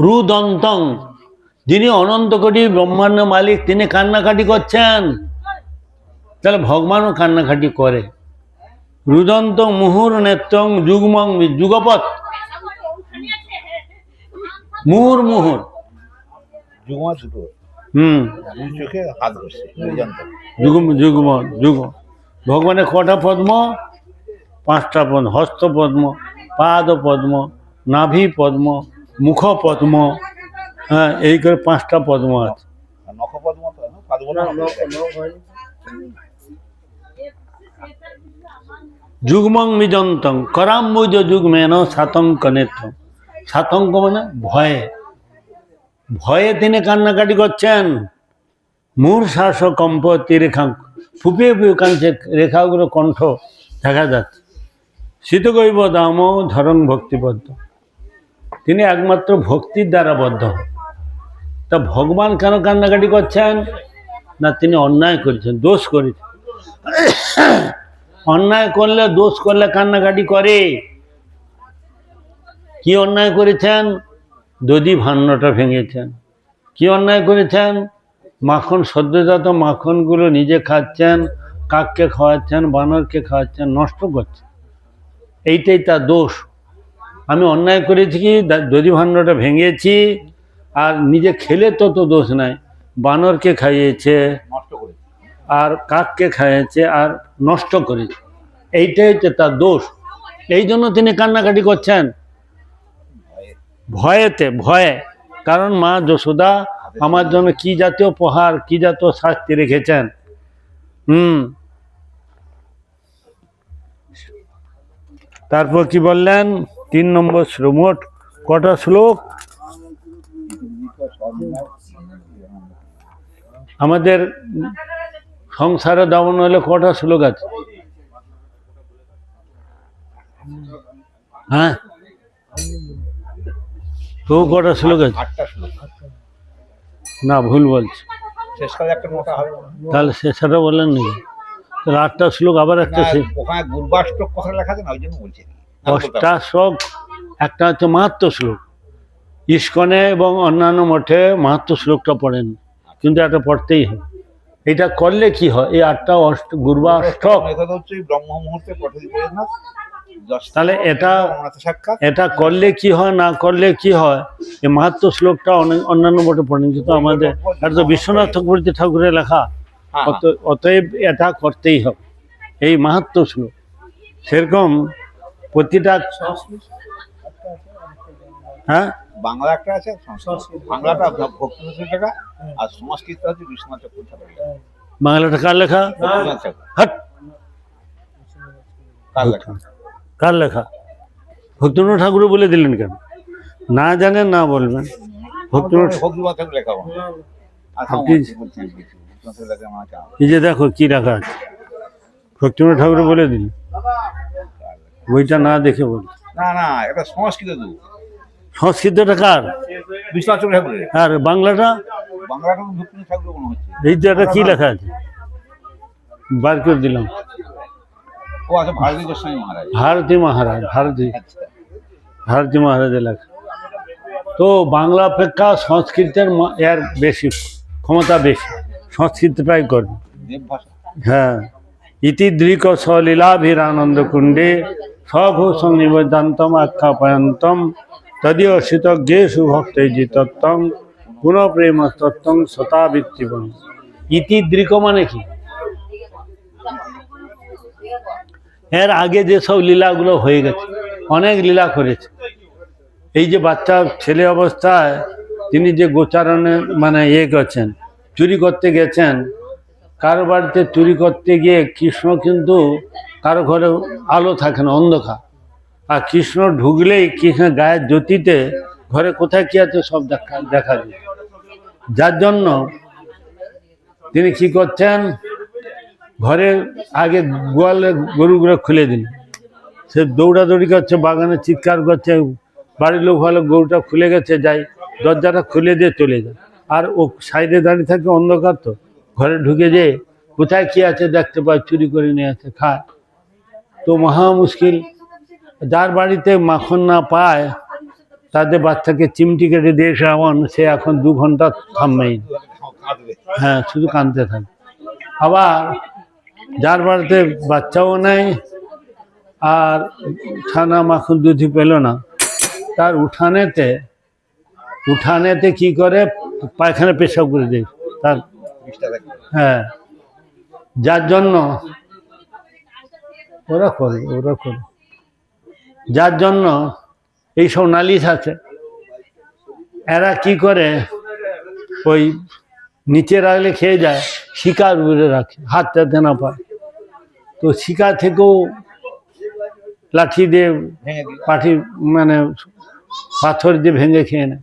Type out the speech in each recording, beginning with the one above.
রুদন্তং। যিনি অনন্ত কোটি ব্রহ্মাণ্ড মালিক তিনি কান্নাকাটি করছেন। তাহলে ভগবানও কান্নাকাটি করে। রুদন্ত মুহুর নেত্রং যুগমং যুগপথ মুহুর মুহুর। হুম। যুগ্ম যুগ ভগবানের কটা পদ্ম? পাঁচটা পদ্ম হস্ত পদ্ম পাদ পদ্ম নাভি পদ্ম মুখ পদ্ম হ্যাঁ এই করে পাঁচটা পদ্ম আছে। পাদবন যুগ্মং মিজন্তং করাম্বুজ যুগ্মেন সাতঙ্ক নেত্র সাতঙ্ক মানে ভয়ে। ভয়ে তিনি কান্নাকাটি করছেন। মূর শ্বাস কম্পতি রেখা ফুপিয়ে ফুপিয়ে কাঁদছে রেখাগুলো কণ্ঠ দেখা যাচ্ছে। শীতগৈব দাম ধরং ভক্তিবদ্ধ। তিনি একমাত্র ভক্তির দ্বারা বদ্ধ। তা ভগবান কেন কান্নাকাটি করছেন? না তিনি অন্যায় করেছেন, দোষ করেছেন। অন্যায় করলে, দোষ করলে কান্নাকাটি করে। কি অন্যায় করেছেন? দধি ভান্নটা ভেঙেছেন। কি অন্যায় করেছেন? মাখন, সদ্যজাত মাখনগুলো নিজে খাচ্ছেন, কাককে খাওয়াচ্ছেন, বানরকে খাওয়াচ্ছেন, নষ্ট করছেন। এইটাই তার দোষ। আমি অন্যায় করেছি কি? দধি ভান্ডটা ভেঙেছি। আর নিজে খেলে তো তো দোষ নাই। বানরকে খাইয়েছে আর কাককে খাইয়েছে আর নষ্ট করেছে। এইটাই হচ্ছে তার দোষ। এই জন্য তিনি কান্নাকাটি করছেন। ভয়েতে ভয়ে। কারণ মা যশোদা আমার জন্য কি জাতীয় উপহার কি জাতীয় শাস্তি রেখেছেন? হুম। তারপর কি বললেন? তিন নম্বর শ্লোক মোট কটা শ্লোক? আমাদের সংসারে দামন হলে কটা শ্লোক আছে? হ্যাঁ? তো কটা শ্লোক আছে? না ভুল বলছি। তাহলে সে সেটা বললেন নাকি তাহলে আটটা শ্লোক আবার একটা ওখানে দুর্বাষ্টক কথা লেখা আছে না ওই জন্য বলছি। দশটা শ্লোক একটা হচ্ছে মাহাত্ম শ্লোক। ইস্কনে এবং অন্যান্য মঠে মাহাত্ম শ্লোকটা পড়েন কিন্তু এটা পড়তেই হয়। এটা করলে কি হয়? এই আটটা অষ্ট গুরবা অষ্টক ব্রহ্ম মুহূর্তে তাহলে এটা- এটা করলে কি হয় না করলে কি হয়? এই মাহাত্ম শ্লোকটা অনেক অন্যান্য মঠে পড়েন কিন্তু আমাদের এটা তো বিশ্বনাথ ঠাকুরজি ঠাকুরের লেখা। হ্যাঁ, অত অতএব এটা করতেই হবে। এই মাহাত্ম শ্লোক। সেরকম প্রতিটা হ্যাঁ? বাংলা একটা আছে সংস্কৃত। বাংলাটা ভক্তি টাকা আর সংস্কৃত হচ্ছে বিশ্বনাথ ঠাকুর ঠাকুর বাংলাটা কার লেখা? ভক্তিনাথ ঠাকুর হাট। কার লেখা? কার লেখা? ভক্তিনাথ ঠাকুর বলে দিলেন কেন? না জানেন না বলবেন। ভক্তিনাথ ভক্তিনাথ ঠাকুর লেখা ভক্তিনাথ লেখা আমার জানা। এই যে দেখো কি রাখা আছে। ভক্তিনাথ ঠাকুর বলে দিন বইটা না দেখে বল। না না এটা সংস্কৃত দু সংস্কৃতটা কার? বিশ্বনাথ ঠাকুরের। আর বাংলাটা? বাংলাটা ভক্তিনাথ ঠাকুর মনে হচ্ছে। এই যে এটা কি লেখা আছে? বার করে দিলাম। ও আছে ভারতী গোস্বামী মহারাজ। ভারতী মহারাজ ভারতী। আচ্ছা। ভারতী মহারাজের লেখা। তো বাংলা অপেক্ষা সংস্কৃতের এর বেশি ক্ষমতা বেশি। সংস্কৃতটাই করবে হ্যাঁ। ইতি দৃক সলীলাভিরানন্দ কুণ্ডে স্বঘোষং নিবেদান্তম আখ্যাপয়ন্তম। তদীয় শীতজ্ঞেষু ভক্তৈজি তত্ত্বং গুণপ্রেম তত্ত্বং শতাবৃত্তিবন ইতি দৃক মানে কি? এর আগে যেসব লীলাগুলো হয়ে গেছে, অনেক লীলা করেছে। এই যে বাচ্চা ছেলে অবস্থায় তিনি যে গোচারণে মানে ইয়ে করছেন চুরি করতে গেছেন, কারও বাড়িতে চুরি করতে গিয়ে কৃষ্ণ কিন্তু কারও ঘরে আলো থাকে না, অন্ধকার। আর কৃষ্ণ ঢুকলেই কৃষ্ণ গায়ের জ্যোতিতে ঘরে কোথায় কি আছে সব দেখা দেখা যায়। যার জন্য তিনি কি করছেন? ঘরে আগে গোয়ালে গরুগুলো খুলে দিন সে দৌড়াদৌড়ি করছে, বাগানে চিৎকার করছে, বাড়ির লোক ভালো গরুটা খুলে গেছে, যাই, দরজাটা খুলে দিয়ে চলে যায়। আর ও সাইডে দাঁড়িয়ে থাকে অন্ধকার তো, ঘরে ঢুকে যে কোথায় কি আছে দেখতে পায়, চুরি করে নিয়ে আসে, খায়। তো মহা মুশকিল। যার বাড়িতে মাখন না পায়, তাদের বাচ্চাকে চিমটি কেটে দিয়েছে এমন সে এখন দু ঘণ্টা থামবেই। হ্যাঁ শুধু কাঁদতে থাকে। আবার যার বাড়িতে বাচ্চাও নেই, আর ছানা মাখন দুধি পেল না, তার উঠানেতে উঠানেতে কি করে পায়খানা পেশাব করে দেয়, তার হ্যাঁ যার জন্য ওরা করে ওরা করে। যার জন্য এই সব নালিশ আছে। এরা কি করে? ওই নিচে রাখলে খেয়ে যায়, শিকার উপরে রাখে হাত যাতে না পায়। তো শিকা থেকেও লাঠি দিয়ে পাঠি মানে পাথর দিয়ে ভেঙে খেয়ে নেয়।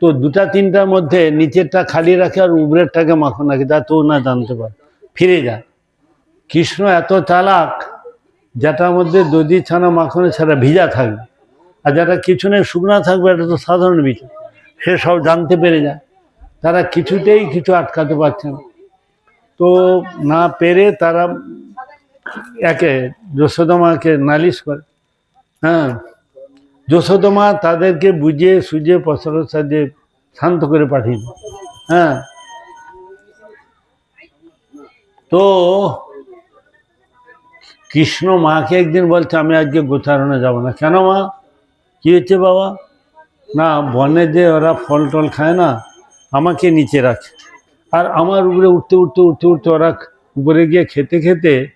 তো দুটা তিনটার মধ্যে নিচেরটা খালি রাখে আর উপরেরটাকে মাখন রাখে যাতে ও না জানতে পারে। ফিরে যায়। কৃষ্ণ এত চালাক যেটার মধ্যে দধি, ছানা, মাখনে ছাড়া ভিজা থাকবে। আর যেটা কিছু নেই, শুকনা থাকবে, এটা তো সাধারণ বিষয়। সে সব জানতে পেরে যায়। তারা কিছুতেই কিছু আটকাতে পারছে না। তো না পেরে তারা একে যশোদমাকে নালিশ করে। হ্যাঁ যশোদমা তাদেরকে বুঝিয়ে সুঝিয়ে পছন্দ সাজিয়ে শান্ত করে পাঠিয়ে। হ্যাঁ তো কৃষ্ণ মাকে একদিন বলছে, আমি আজকে গোচারণে যাব না। কেন মা? কি হচ্ছে বাবা? না, বনে যে ওরা ফল টল খায় না, আমাকে নিচে রাখে। আর আমার উপরে উঠতে উঠতে উঠতে উঠতে ওরা উপরে গিয়ে খেতে খেতে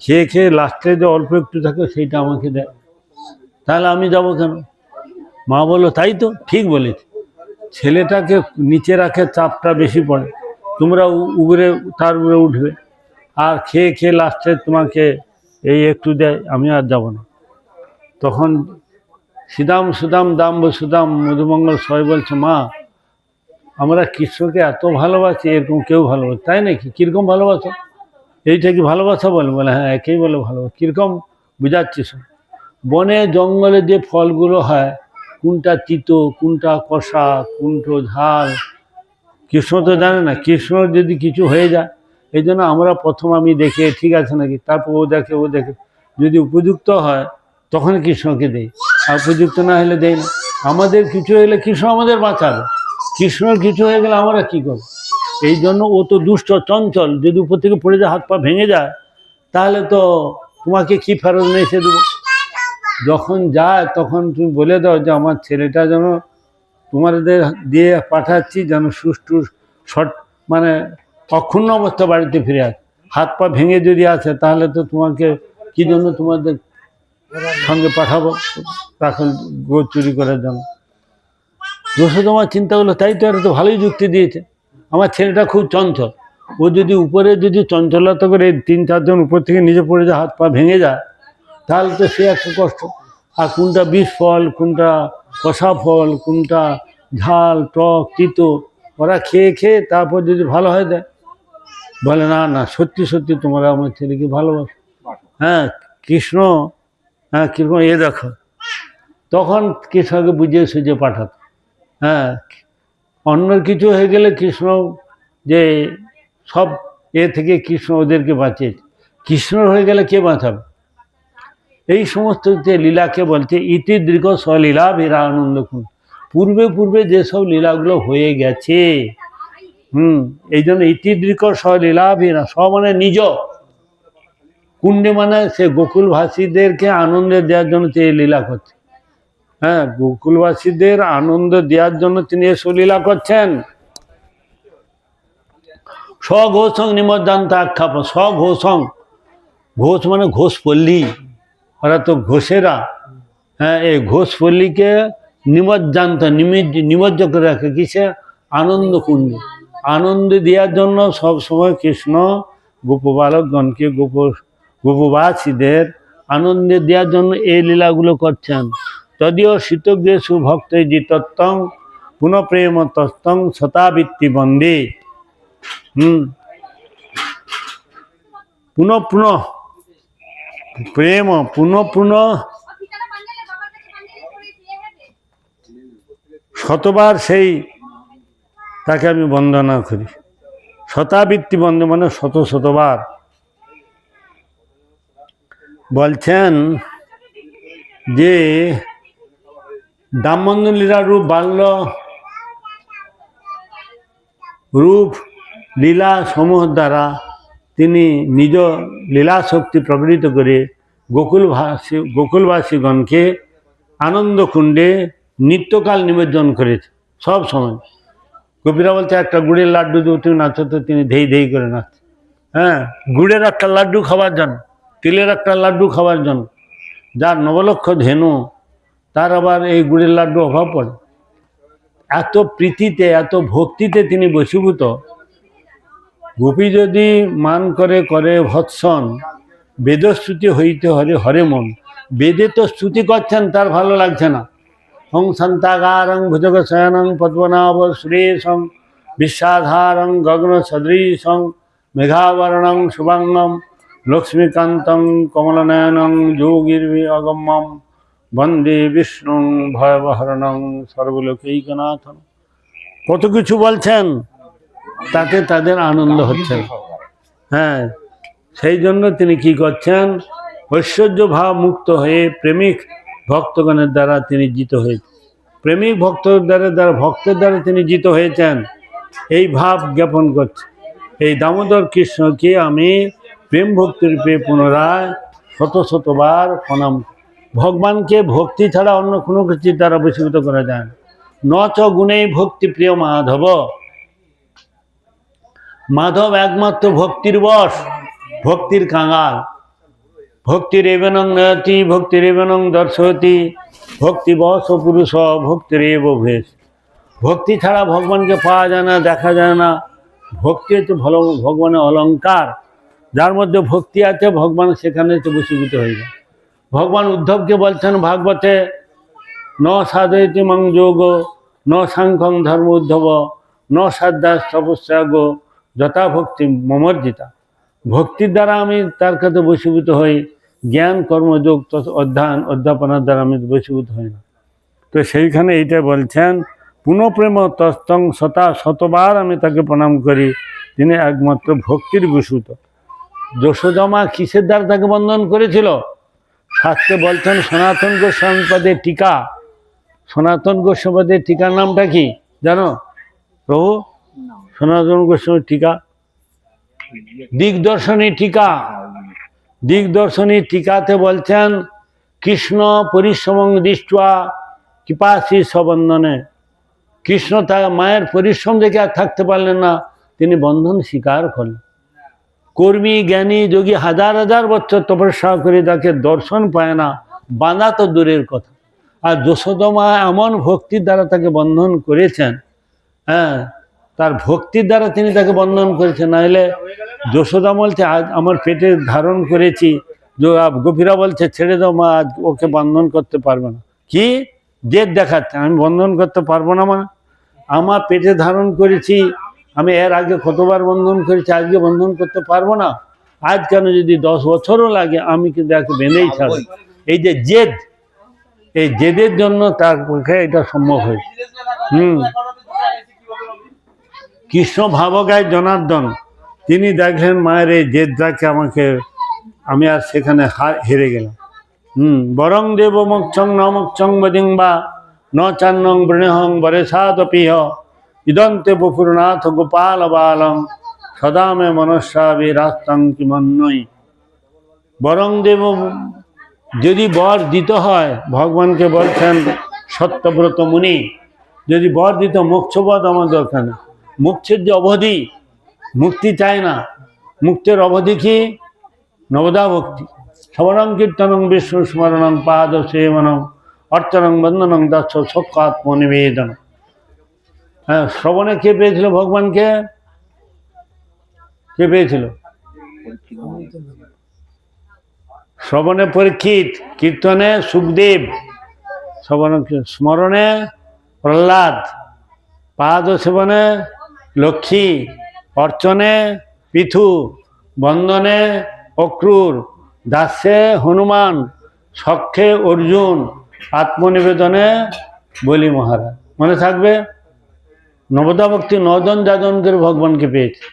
খেয়ে খেয়ে লাস্টে যে অল্প একটু থাকে সেইটা আমাকে দেয়। তাহলে আমি যাব কেন? মা বলল, তাই তো, ঠিক বলেছি। ছেলেটাকে নিচে রাখে চাপটা বেশি পড়ে। তোমরা উ- উপরে, তার উপরে উঠবে। আর খেয়ে খেয়ে লাস্টে তোমাকে এই একটু দেয়, আমি আর যাব না। তখন সুদাম সুদাম দাম সুদাম, মধুমঙ্গল সবাই বলছে, মা, আমরা কৃষ্ণকে এত ভালোবাসি, এরকম কেউ ভালোবাসে, তাই নাকি? কীরকম ভালোবাসো? এইটা কি ভালোবাসা বলে? বলে হ্যাঁ একেই বলে ভালোবাসা। কীরকম বুঝাচ্ছিস বনে জঙ্গলে যে ফলগুলো হয়, কোনটা তিতো, কোনটা কষা, কোনটো ঝাল, কৃষ্ণ তো জানে না, কৃষ্ণ যদি কিছু হয়ে যায় এই জন্য আমরা প্রথম আমি দেখে, ঠিক আছে নাকি? তারপর ও দেখে ও দেখে। যদি উপযুক্ত হয়, তখন কৃষ্ণকে দেই। আর উপযুক্ত না হলে দেই না। আমাদের কিছু হলে কৃষ্ণ আমাদের বাঁচাবে। কৃষ্ণর কিছু হয়ে গেলে আমরা কি করব? এই জন্য ও তো দুষ্ট, চঞ্চল। যদি উপর থেকে পড়ে যায়, হাত পা ভেঙে যায়, তাহলে তো তোমাকে কি ফেরত নিয়ে এসে দেবো? যখন যায়, তখন তুমি বলে দাও যে, আমার ছেলেটা যেন তোমাদের দিয়ে পাঠাচ্ছি, যেন সুষ্ঠু শট মানে অক্ষুণ্ণ অবস্থা বাড়িতে ফিরে আসে হাত পা ভেঙে যদি আসে তাহলে তো তোমাকে কি জন্য তোমাদের সঙ্গে পাঠাবো? রাখাল গো চুরি করার জন্য যশোদমার চিন্তা করল তাই তো এটা তো ভালোই যুক্তি দিয়েছে। আমার ছেলেটা খুব চঞ্চল। ও যদি উপরে যদি চঞ্চলতা করে তিন চারজন উপর থেকে নিচে পড়ে যায়, হাত পা ভেঙে যায়, তাহলে তো সে একটা কষ্ট। আর কোনটা বিষ ফল, কোনটা কষা ফল, কোনটা ঝাল, টক, তিতো, ওরা খেয়ে খেয়ে তারপর যদি ভালো হয়ে দেয় বলে, না না, সত্যি সত্যি তোমরা আমার ছেলেকে ভালোবাসো। হ্যাঁ কৃষ্ণ হ্যাঁ কৃষ্ণ, এ দেখো। তখন কৃষ্ণকে বুঝিয়ে সুঝিয়ে পাঠাতো। হ্যাঁ অন্য কিছু হয়ে গেলে কৃষ্ণ যে সব এ থেকে কৃষ্ণ ওদেরকে বাঁচিয়েছে। কৃষ্ণ হয়ে গেলে কে বাঁচাবে? এই সমস্ত যে লীলাকে বলছে, ইতি দীর্ঘ স্বলীলা ভীরা আনন্দ পূর্বে পূর্বে যেসব লীলাগুলো হয়ে গেছে হুম এই জন্য ইতিদৃক স্বলীলা ভীরা স মানে নিজ। কুণ্ডে মানে সে গোকুলভাসীদেরকে আনন্দ দেওয়ার জন্য এই লীলা করছে হ্যাঁ গোকুলবাসীদের আনন্দ দেওয়ার জন্য তিনি এসব লীলা করছেন। স্বঘোষং নিমজ্জান্ত আখ্যাপ, স্বঘোষং। ঘোষ মানে ঘোষপল্লী, ওরা তো ঘোষেরা। হ্যাঁ এই ঘোষপল্লীকে নিমজ্জান্ত নিমিজ্জ নিমজ্জ করে রাখে কিসে? আনন্দ কুণ্ড আনন্দ দেওয়ার জন্য সব সময় কৃষ্ণ গোপবালকগণকে গোপ গোপবাসীদের আনন্দ দেওয়ার জন্য এই লীলাগুলো করছেন। তদীয় শীতগ্রেসু ভক্ত জিতত্তং পুনঃ প্রেম তস্তং শতাবৃত্তি বন্দে। হুম। পুনঃ পুনঃ প্রেম পুনঃ পুনঃ শতবার সেই তাকে আমি বন্দনা করি। শতাবৃত্তি বন্ধ মানে শত শতবার। বলছেন যে দামবন্ধ লীলা রূপ, বাল্য রূপ, লীলা সমূহ দ্বারা তিনি নিজ লীলা শক্তি প্রকটিত করে গোকুলবাসী গোকুলবাসীগণকে আনন্দকুণ্ডে নিত্যকাল নিবেদন করেছে সব সময়। গোপীরা বলছে, একটা গুড়ের লাড্ডু দিয়ে তুমি নাচো তো তিনি ধেই ধেই করে নাচ হ্যাঁ গুড়ের একটা লাড্ডু খাওয়ার জন্য, তিলের একটা লাড্ডু খাওয়ার জন্য। যার নবলক্ষ ধেনু, তার আবার এই গুড়ের লাড্ডু অভাব পড়ে। এত প্রীতিতে, এত ভক্তিতে তিনি বশীভূত। গোপী যদি মান করে করে ভৎসন, বেদস্তুতি হইতে হরে হরে মন। বেদে তো স্তুতি করছেন, তার ভালো লাগছে না। হং সন্তাগারং ভুজগ শয়নং পদ্মনাভ সুরেশং বিশ্বাধারং গগন সদৃশং মেঘাবরণং শুভাঙ্গম লক্ষ্মীকান্তং কমলনয়নং অগম্যম বন্দে বিষ্ণু ভয়বহরণং সর্বলোকৈকনাথন কত কিছু বলছেন, তাতে তাদের আনন্দ হচ্ছে। হ্যাঁ সেই জন্য তিনি কি করছেন ঐশ্বর্য ভাব মুক্ত হয়ে প্রেমিক ভক্তগণের দ্বারা তিনি জিত হয়েছেন প্রেমিক ভক্তদের দ্বারা দ্বারা ভক্তের দ্বারা তিনি জিত হয়েছেন। এই ভাব জ্ঞাপন করছে। এই দামোদর কৃষ্ণকে আমি প্রেম ভক্তিরূপে পুনরায় শত শতবার প্রণাম ভগবানকে ভক্তি ছাড়া অন্য কোনো কিছু দ্বারা বশীভূত করা যায় না। ন চ গুণেই ভক্তি প্রিয় মাধব। মাধব একমাত্র ভক্তির বশ, ভক্তির কাঙাল। ভক্তির এবেনং নয়তি ভক্তির এবেনং দর্শয়তি ভক্তি বস পুরুষ ভক্তির এব ভেষ। ভক্তি ছাড়া ভগবানকে পাওয়া যায় না, দেখা যায় না। ভক্তি হচ্ছে ভালো, ভগবানের অলঙ্কার। যার মধ্যে ভক্তি আছে, ভগবান সেখানে তো বসীভূত হয়ে যায়। ভগবান উদ্ধবকে বলছেন, ভাগবতে ন সাধয়তি মং যোগ, ন সাংখ্যং ধর্ম উদ্ধব, ন সাধ্যাস যথা ভক্তি মমর্জিতা। ভক্তির দ্বারা আমি তার কাছে বসীভূত হই জ্ঞান কর্মযোগ অধ্যয়ন অধ্যাপনার দ্বারা আমি বসীভূত হই না। তো সেইখানে এইটা বলছেন পুনঃপ্রেম তস্তং শতা শতবার আমি তাকে প্রণাম করি তিনি একমাত্র ভক্তির বসূত যশোদমা কিসের দ্বারা তাকে বন্ধন করেছিল? শাস্ত্রে বলছেন সনাতন গোস্বামীপদের টিকা। সনাতন গোস্বামীপদের টিকার নামটা কি? জানো? প্রভু? সনাতন গোস্বামীর টিকা? দিগদর্শনী টিকা। দিগদর্শনী টিকাতে বলছেন, কৃষ্ণ পরিশ্রম দৃষ্টা কৃপাশী সবন্ধনে কৃষ্ণ তার মায়ের পরিশ্রম দেখে আর থাকতে পারলেন না, তিনি বন্ধন স্বীকার করলেন। কর্মী, জ্ঞানী, যোগী হাজার হাজার বছর তপস্যা করে তাকে দর্শন পায় না, বাঁধা তো দূরের কথা। আর যশোদমা এমন ভক্তির দ্বারা তাকে বন্ধন করেছেন হ্যাঁ তার ভক্তির দ্বারা তিনি তাকে বন্ধন করেছেন। নাহলে যশোদা বলছে, আজ আমার পেটে ধারণ করেছি। গোপীরা বলছে, ছেড়ে দাও মা, আজ ওকে বন্ধন করতে পারবে না। কি? জেদ দেখাচ্ছে। আমি বন্ধন করতে পারব না মা। আমার পেটে ধারণ করেছি। আমি এর আগে কতবার বন্ধন করেছি, আজকে বন্ধন করতে পারব না। আজ কেন যদি দশ বছরও লাগে, আমি কিন্তু একে বেঁধেই ছাড়ব। এই যে জেদ, এই জেদের জন্য তার পক্ষে এটা সম্ভব হয়েছে। হুম। কৃষ্ণ ভাবগায় জনার্দন, তিনি দেখলেন, মায়ের এই জেদটাকে আমাকে, আমি আর সেখানে হার গেলাম। হুম, বরং দেব মোক্ষং, ন মোক্ষং বদিং বা, ন চান্নং বৃণহং বরেশাদপিহ, ইদন্তে বপুরনাথ গোপাল বালং সদা মে মনস্যা বিরাস্তং কিমন্নই বরং দেব, যদি বর দিতে হয়, ভগবানকে বলছেন, সত্যব্রত মুনি, যদি বর দিত মোক্ষপদ আমার দরকার মুক্তির যে অবধি মুক্তি চায় না, মুক্তির অবধি কি? নবদা ভক্তি। শ্রবণং কীর্তনং বিষ্ণু স্মরণং পাদ সেবনং, অর্চনং বন্দনং দাস সক্ষাত্ম নিবেদন হ্যাঁ শ্রবণে কে পেয়েছিল ভগবানকে? কে পেয়েছিল? শ্রবণে পরীক্ষিত, কীর্তনে সুখদেব, শ্রবণ স্মরণে প্রহ্লাদ, পাদ সেবনে লক্ষ্মী, অর্চনে পিথু, বন্দনে অক্রুর, দাসে হনুমান, সক্ষে অর্জুন, আত্মনিবেদনে বলি মহারাজ। মনে থাকবে? নবদা ভক্তি নজন যাজনদের ভগবানকে পেয়েছে।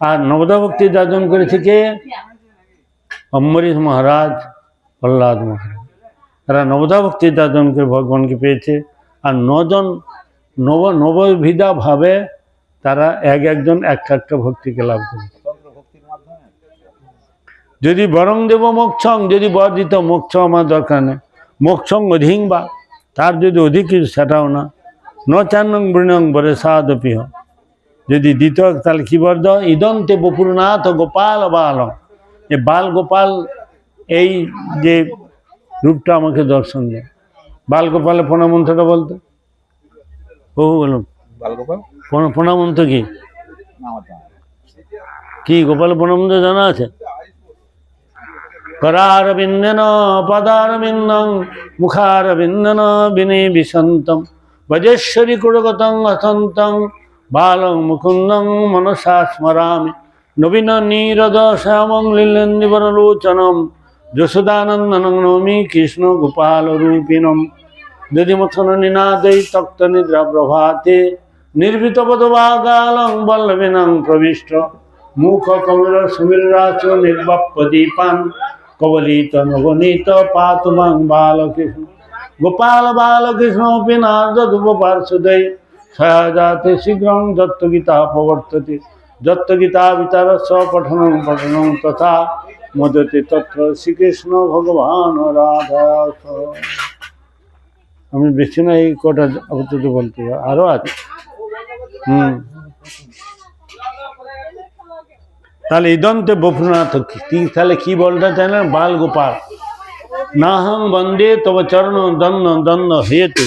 আর নবদা ভক্তি যাজন করেছে কে? অম্বরীশ মহারাজ, প্রহ্লাদ মহারাজ। এরা নবদা ভক্তি যাজনকে ভগবানকে পেয়েছে। আর নজন নব নববিধা ভাবে তারা এক একজন এক একটা ভক্তিকে লাভ করে। যদি বরং দেব মোক্ষং, যদি বর দিত মোক্ষ আমার দরকার নেই। মোক্ষং অধিং বা, তার যদি অধিক কিছু সেটাও না। ন চান্নং বৃণং বরে সাদপিহ যদি দিত তাহলে কি বর ইদন্তে বপুরনাথ গোপাল বাল। এ বাল গোপাল, এই যে রূপটা আমাকে দর্শন দেয়। বাল গোপালের প্রণামন্ত্রটা বলতো? বহু বলুন। বালগোপাল প্রণামন্ত কি কি গোপাল প্রণামন্ত জানা আছে करारविन्दन पदारविन्दं मुखारविन्दन विनिविशन्तं भजेश्वरि कुडगतं असन्तं बालं मुकुन्दं मनसा स्मरामि नवीननीरदश्यामं लिलन्दिवरलोचनं जसुदानन्दनं नौमि कृष्णगोपालरूपिणं दधिमथननिनादै तप्तनिद्राप्रभाते প্রবিষ্ট মুখ কমল সুমিরাচ নির্বাপ্যদীপান কবলিত নবনীত পাতুমাং বালকৃষ্ণ। গোপাল বালকৃষ্ণ পিনাদ ধুব পার্শ্বদয় সয়াজাতে শীঘ্রং দত্তগীতা প্রবর্ততে। দত্তগীতা বিতারস্য পঠনং পঠনং তথা মদতে তত্র শ্রীকৃষ্ণ ভগবান রাধা আমি বেশি না এই কটা আপাতত বলতে পারি। আরও আছে? তাহলে ইদন্তে বপুনাথ কি তাহলে কি বলতে চাইলেন? বাল গোপাল। নাহং বন্দে তব চরণ দন্ন দন্ন হেতু।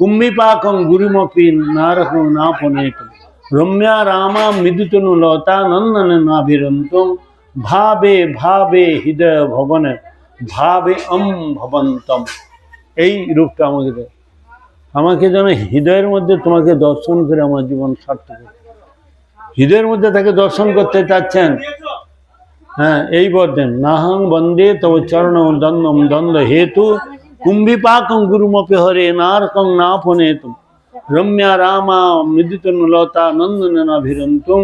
কুম্ভিপাকং গুরুমপি নারকং নাপনেত। রম্যা রামা মৃদুতনু লতা নন্দন নাভিরন্তং। ভাবে ভাবে হৃদয় ভবনে, ভাবে অম ভবন্তম এই রূপটা আমাকে দেয়। আমাকে যেন হৃদয়ের মধ্যে তোমাকে দর্শন করে আমার জীবন সার্থক হৃদয়ের মধ্যে তাকে দর্শন করতে চাচ্ছেন। হ্যাঁ এই বলতেন নাহং বন্দে তব চরণ দ্বন্দ্বম দ্বন্দ্ব হেতু। কুম্ভিপাকং গুরুমপি হরে নারকং নাপনেতুম রম্যা রামা মৃদুতনুলতা নন্দনাভিরন্তুম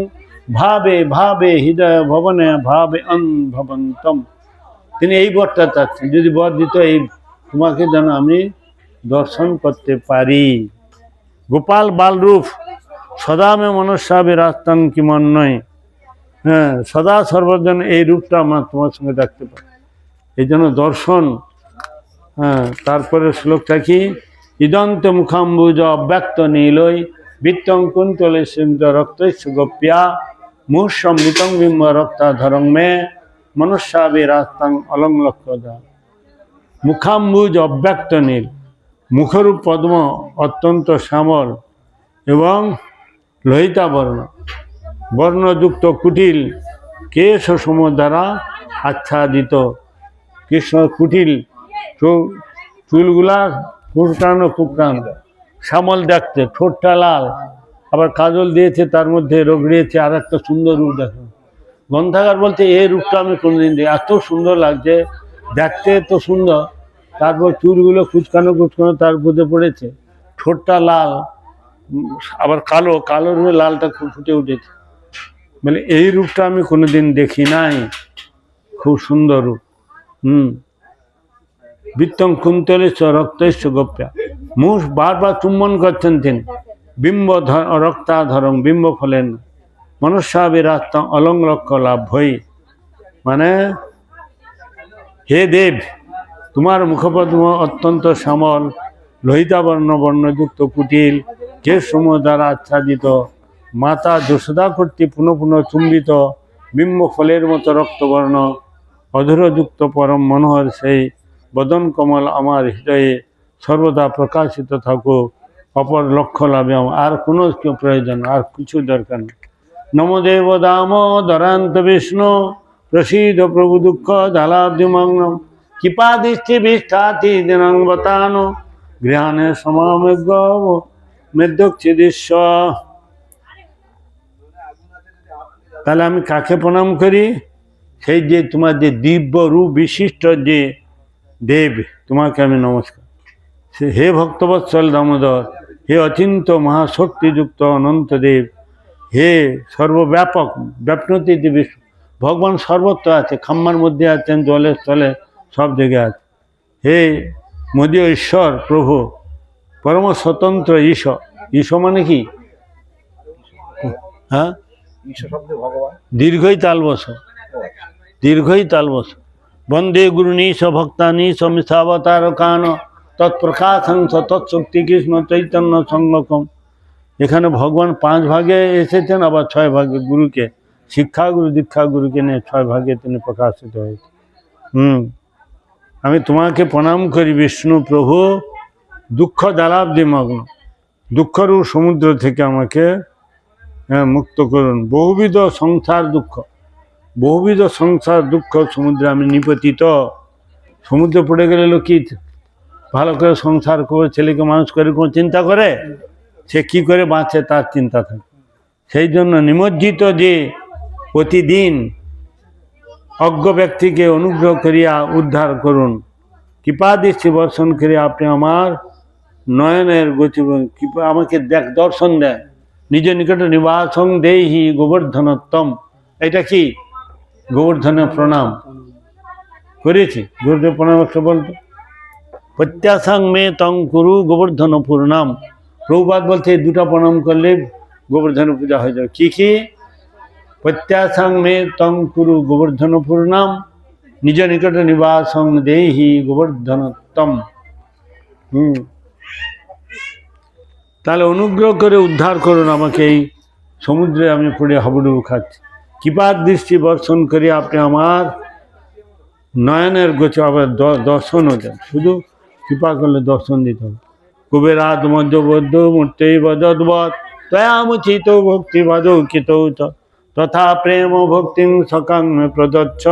ভাবে ভাবে হৃদয় ভবনে, ভাবে অন ভবন্তম তিনি এই বরটা চাচ্ছেন। যদি বর দিত এই তোমাকে যেন আমি দর্শন করতে পারি। গোপাল বালরূপ সদা মে মনস্যা বিরাস্তান কি মন নয় হ্যাঁ সদা সর্বজন এই রূপটা আমরা তোমার সঙ্গে দেখতে পাই এই জন্য দর্শন হ্যাঁ তারপরে শ্লোকটা কি? ইদন্ত মুখাম্বুজ অব্যক্ত নীলই, বৃত্তং কুন্তলে সিন্ধ রক্ত গোপ্যা মুহসম্মিতং বিম্ব রক্তাধরং মে মনুষ্যা বিরাস্তাং অলং লক্ষ্যদা মুখাম্বুজ অব্যক্ত নীল। মুখরূপ পদ্ম অত্যন্ত শ্যামল এবং লোহিতা বর্ণ বর্ণযুক্ত কুটিল কেশ সম দ্বারা আচ্ছাদিত। কৃষ্ণ কুটিল চুলগুলা কুটকানো কুটকানো শ্যামল দেখতে, ঠোঁটটা লাল। আবার কাজল দিয়েছে, তার মধ্যে রগড়িয়েছে আর একটা সুন্দর রূপ দেখো। গ্রন্থাগার বলতে এই রূপটা আমি কোনোদিন দিই এত সুন্দর লাগছে, দেখতে তো সুন্দর। তারপর চুলগুলো কুচকানো কুচকানো তার মধ্যে পড়েছে। ঠোঁটটা লাল আবার কালো কালোর লালটা ফুটে উঠেছে। মানে এই রূপটা আমি কোনোদিন দেখি নাই। খুব সুন্দর রূপ। হুম। বৃত্তং কুন্তলেশ রক্তেশ গোপ্যা। মুষ বারবার চুম্বন করছেন তিনি। বিম্ব ধ- রক্তাধরং বিম্ব ফলেন। মনুষ্যা বিরাস্ত অলং লক্ষ লাভ হই মানে হে দেব তোমার মুখপদ্ম অত্যন্ত শ্যামল লোহিতাবর্ণ বর্ণযুক্ত কুটিল যে সময় দ্বারা আচ্ছাদিত, মাতা যশোদা কর্তৃক পুনঃ পুনঃ চুম্বিত, বিম্ব ফলের মতো রক্তবর্ণ, অধুরযুক্ত পরম মনোহর সেই বদন কমল আমার হৃদয়ে সর্বদা প্রকাশিত থাকুক, অপর লক্ষ্য লাভে আর কোনো কি প্রয়োজন, আর কিছু দরকার নেই। নমদেব দাম দরান্ত বিষ্ণু, প্রসিদ্ধ প্রভু দুঃখ জালাব্ধিমগ্নম কৃপাদৃষ্টি বিষ্ঠাতি বতানো, গৃহাণে সমামেঘ মেদ্যক্ষিদৃশ্য তাহলে আমি কাকে প্রণাম করি? সেই যে তোমার যে দিব্য রূপ বিশিষ্ট যে দেব, তোমাকে আমি নমস্কার। হে ভক্তবৎসল দামোদর, হে অচিন্ত মহাশক্তিযুক্ত অনন্ত দেব, হে সর্বব্যাপক ব্যাপনতি বিষ্ণু ভগবান সর্বত্র আছে, খাম্মার মধ্যে আছেন, জলের স্থলে সব জায়গায় আছে। হে মদীয় ঈশ্বর, প্রভু, পরম স্বতন্ত্র ঈশ ঈশ মানে কি? হ্যাঁ? দীর্ঘই তাল বস। দীর্ঘই তাল বস বন্দে গুরুনীশ ভক্তানি সমিতাবতার কান তৎপ্রকাশাংশ তৎশক্তি কৃষ্ণ চৈতন্য সংগকম এখানে ভগবান পাঁচ ভাগে এসেছেন, আবার ছয় ভাগে গুরুকে, শিক্ষাগুরু, দীক্ষাগুরুকে নিয়ে ছয় ভাগে তিনি প্রকাশিত হয়েছে হুম। আমি তোমাকে প্রণাম করি, বিষ্ণু প্রভু। দুঃখ দ্বারাব্দি মগ্ন দুঃখরূপ সমুদ্র থেকে আমাকে মুক্ত করুন। বহুবিধ সংসার দুঃখ। বহুবিধ সংসার দুঃখ সমুদ্রে আমি নিপতিত। সমুদ্রে পড়ে গেলে লোক কি ভালো করে সংসার করে, ছেলেকে মানুষ করে, কোনো চিন্তা করে? সে কি করে বাঁচে তার চিন্তা থাকে। সেই জন্য নিমজ্জিত যে প্রতিদিন অজ্ঞ ব্যক্তিকে অনুগ্রহ করিয়া উদ্ধার করুন। কৃপা দৃষ্টি বর্ষণ করে আপনি আমার নয়নের গতি কৃপা আমাকে দেখ দর্শন দেন। নিজ নিকট নিবাসং দেহি গোবর্ধনোত্তম এটা কি? গোবর্ধনের প্রণাম। করেছি। গুরুদেব প্রণাম একটা বলতো। প্রত্যাসাং মে তং কুরু গোবর্ধন প্রণাম প্রভুপাত এই দুটা প্রণাম করলে গোবর্ধন পূজা হয়ে যাবে। কী কি? প্রত্যাসাং মে তং কুরু গোবর্ধন প্রণাম। নিজ নিকট নিবাসং দেহি গোবর্ধনোত্তম হুম। তাহলে অনুগ্রহ করে উদ্ধার করুন আমাকে এই সমুদ্রে আমি পড়ে হাবুডুবু খাচ্ছি। কৃপার দৃষ্টি বর্ষণ করে আপনি আমার নয়নের গোছে আবার দর্শনও দেন। শুধু কৃপা করলে দর্শন দিতে হবে। কুবেরাত মধ্যবদ্ধ মূর্তি বদদ্বৎ তয়ামুচিত ভক্তি বাদৌকিত তথা প্রেম ভক্তিং সকাং প্রদচ্ছ।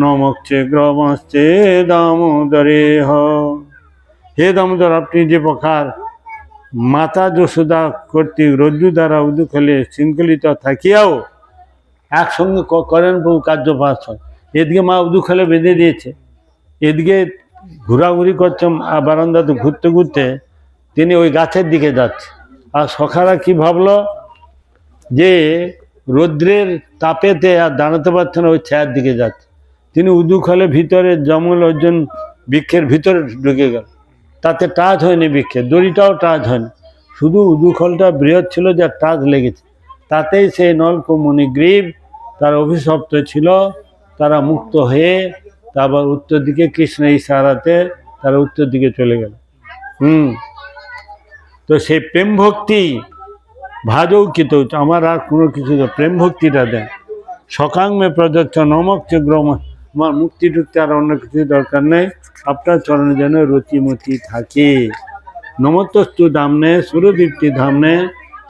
নমক্ষে গ্রমশ্চে দামোদরে হ দামোদর, আপনি যে প্রকার মাতা যশোদা কর্তৃক রজ্জু দ্বারা উদুখলে শৃঙ্খলিত থাকিয়াও, একসঙ্গে করেন বহু কার্যপাত এদিকে মা উদুখলে বেঁধে দিয়েছে। এদিকে ঘোরাঘুরি করছে বারান্দাতে ঘুরতে ঘুরতে তিনি ওই গাছের দিকে যাচ্ছে। আর সখারা কি ভাবলো যে রৌদ্রের তাপেতে আর দাঁড়াতে পারছে না, ওই ছায়ার দিকে যাচ্ছে। তিনি উদুখলে ভিতরে জঙ্গল অর্জুন বৃক্ষের ভিতরে ঢুকে গেল। তাতে টাচ হয়নি বৃক্ষের, দড়িটাও টাচ হয়নি। শুধু উদুখলটা বৃহৎ ছিল যা টাচ লেগেছে। তাতেই সেই নলকুমণি গ্রীব তার অভিশপ্ত ছিল, তারা মুক্ত হয়ে তারপর উত্তর দিকে কৃষ্ণ ইশারাতে তারা উত্তর দিকে চলে গেল। হুম। তো সেই প্রেম ভক্তি ভাজও কিত আমার আর কোনো কিছু না, প্রেম ভক্তিটা দেন সকাংমে প্রদত্ত নমক গ্রম আমার মুক্তি টুক্তি আর অন্য কিছু দরকার নেই। আপনার চরণে যেন রুচিমতি থাকে। নমতস্তু ধামনে সুরদীপ্তি ধামনে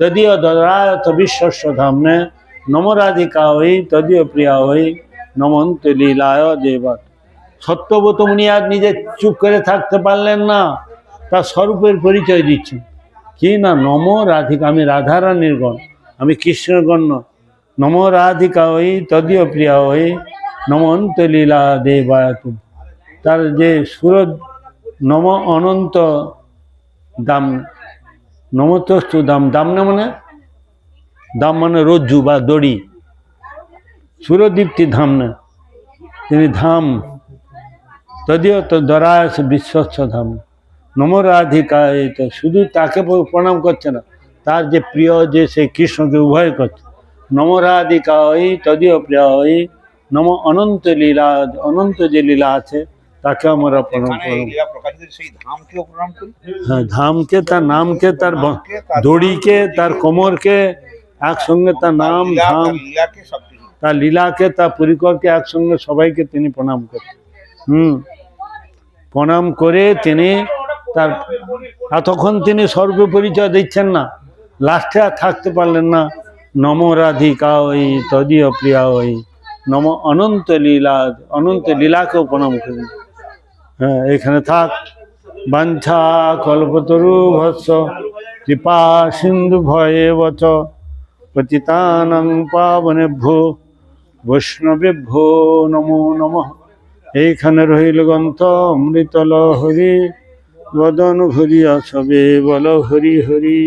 তদীয় দরায়ত বিশ্বস্ব ধামনে নমরাধিকা হই তদীয় প্রিয়া হই নমন্ত লীলায় দেবত সত্যব্রত মুনি আর নিজে চুপ করে থাকতে পারলেন না তার স্বরূপের পরিচয় দিচ্ছেন। কি না? নম রাধিকা, আমি রাধারানীর গণ, আমি কৃষ্ণের গণ্য। নম রাধিকা ওই, তদীয় প্রিয়া ওই নমন্ত লীলা দেবায়ত। তার যে সুরজ, নম অনন্ত দাম, নমতস্তু দাম দাম না মানে? দাম মানে রজ্জু বা দড়ি। সুরদীপ্তি ধাম না। তিনি ধাম, তদীয় তো দরায়স বিশ্বস্ত ধাম। নমরাধিকা এই শুধু তাকে প্রণাম করছে না তার যে প্রিয় যে সেই কৃষ্ণকে উভয় করছে। নমরাধিকা ওই তদীয় প্রিয় ওই নম অনন্ত লীলা অনন্ত যে লীলা আছে তাকে আমরা প্রণাম করি হ্যাঁ ধামকে তার নামকে তার দড়িকে তার কোমরকে একসঙ্গে তার নাম ধাম তার লীলাকে তার লীলাকে তার পরিকরকে একসঙ্গে সবাইকে তিনি প্রণাম করতেন হুম। প্রণাম করে তিনি তার এতক্ষণ তিনি সর্ব পরিচয় দিচ্ছেন না। লাস্টে আর থাকতে পারলেন না। নম রাধিকা ওই তদীয় প্রিয়া ওই। নম অনন্ত লীলা, অনন্ত লীলাকেও প্রণাম করুন। হ্যাঁ এখানে থাক। বাঞ্ছা কল্পতরু ভস্য কৃপা সিন্ধু ভয়ে বচ, পতিতানং পাবনেভ্যো, বৈষ্ণবেভ্যো নমো নমঃ। এইখানে রহিল গ্রন্থ অমৃতল হরি বদন ভরিয়া সবে বল হরি হরি